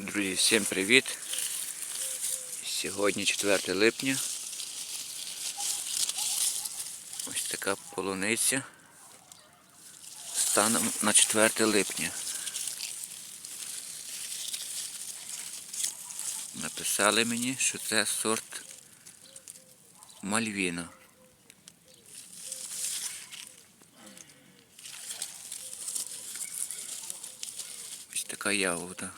Друзі, всім привіт! Сьогодні 4 липня. Ось така полуниця. Станом на 4 липня. Написали мені, що це сорт Мальвіна. Ось така ягода.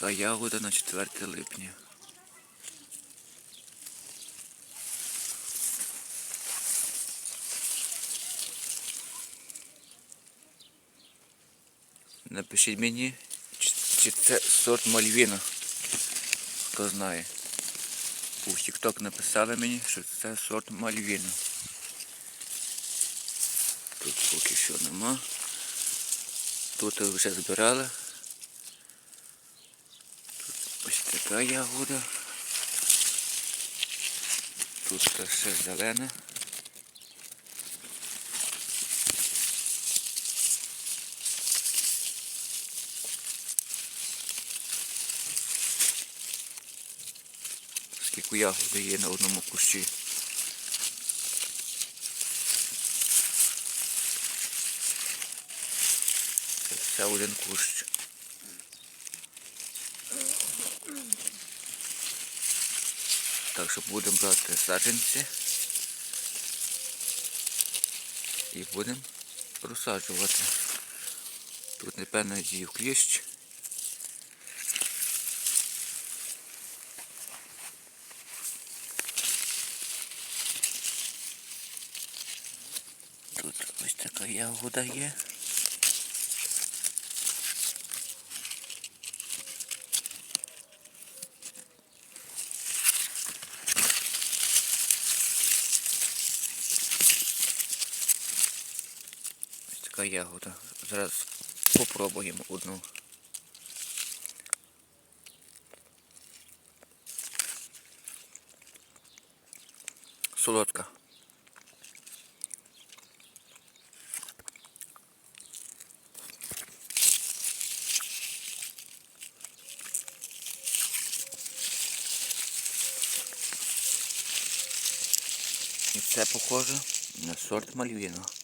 Ось ягода на 4 липня. Напишіть мені, чи це сорт Мальвіна. Хто знає. У TikTok написали мені, що це сорт Мальвіна. Тут поки що нема. Тут вже збирали. Ось така ягода. Тут ще зелена. Скільки ягоди є на одному кущі. Це один кущ. Так що будемо брати саджанці і будемо розсаджувати. Тут напевно з'їв кліщ. Тут ось така ягода є. Ось така ягода. Зараз попробуємо одну. Солодка. І це похоже на сорт Мальвіна.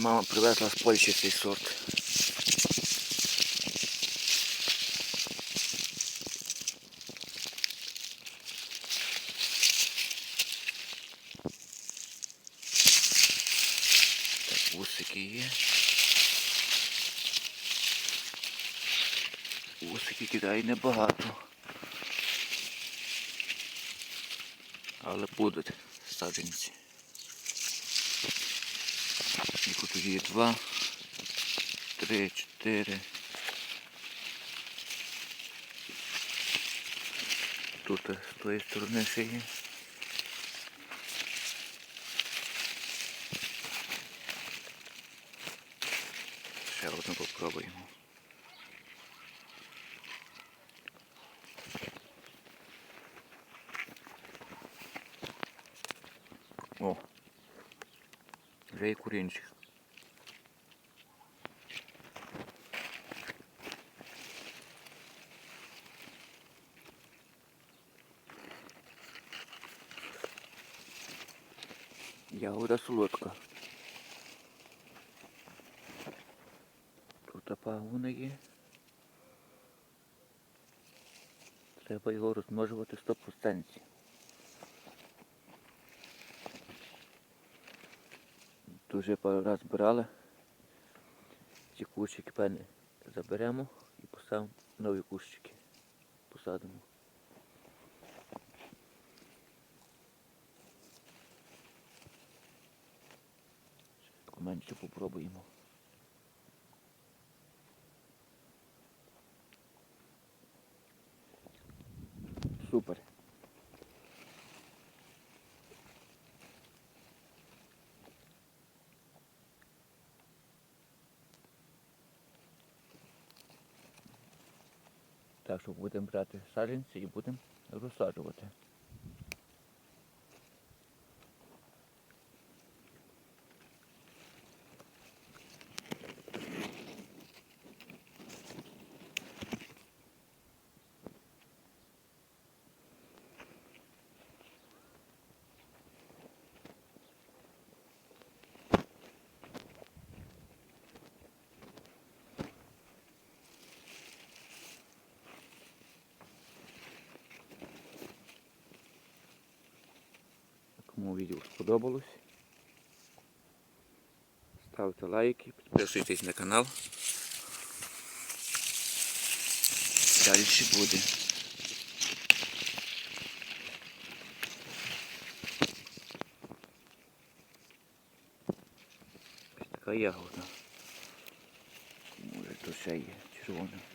Мама привезла з Польщі цей сорт. Так, вусики є. Вусики кидає небагато. Але будуть саджанці. Тут два, три, чотири. Тут з тої сторони ще є. Ще одну попробуємо. О, вже і курінчик. Ягода солодка. Тут пагони є. Треба його розмножувати 100%. Дуже пару раз збирали. Ці кущики певне заберемо і поставимо нові кущики. Посадимо. менше попробуємо. Супер. Так що будемо брати саджанці і будемо розсаджувати. Кому відео сподобалось. Ставте лайки, підписуйтесь на канал. Далі буде. Ось така ягода. Може то ще є червона.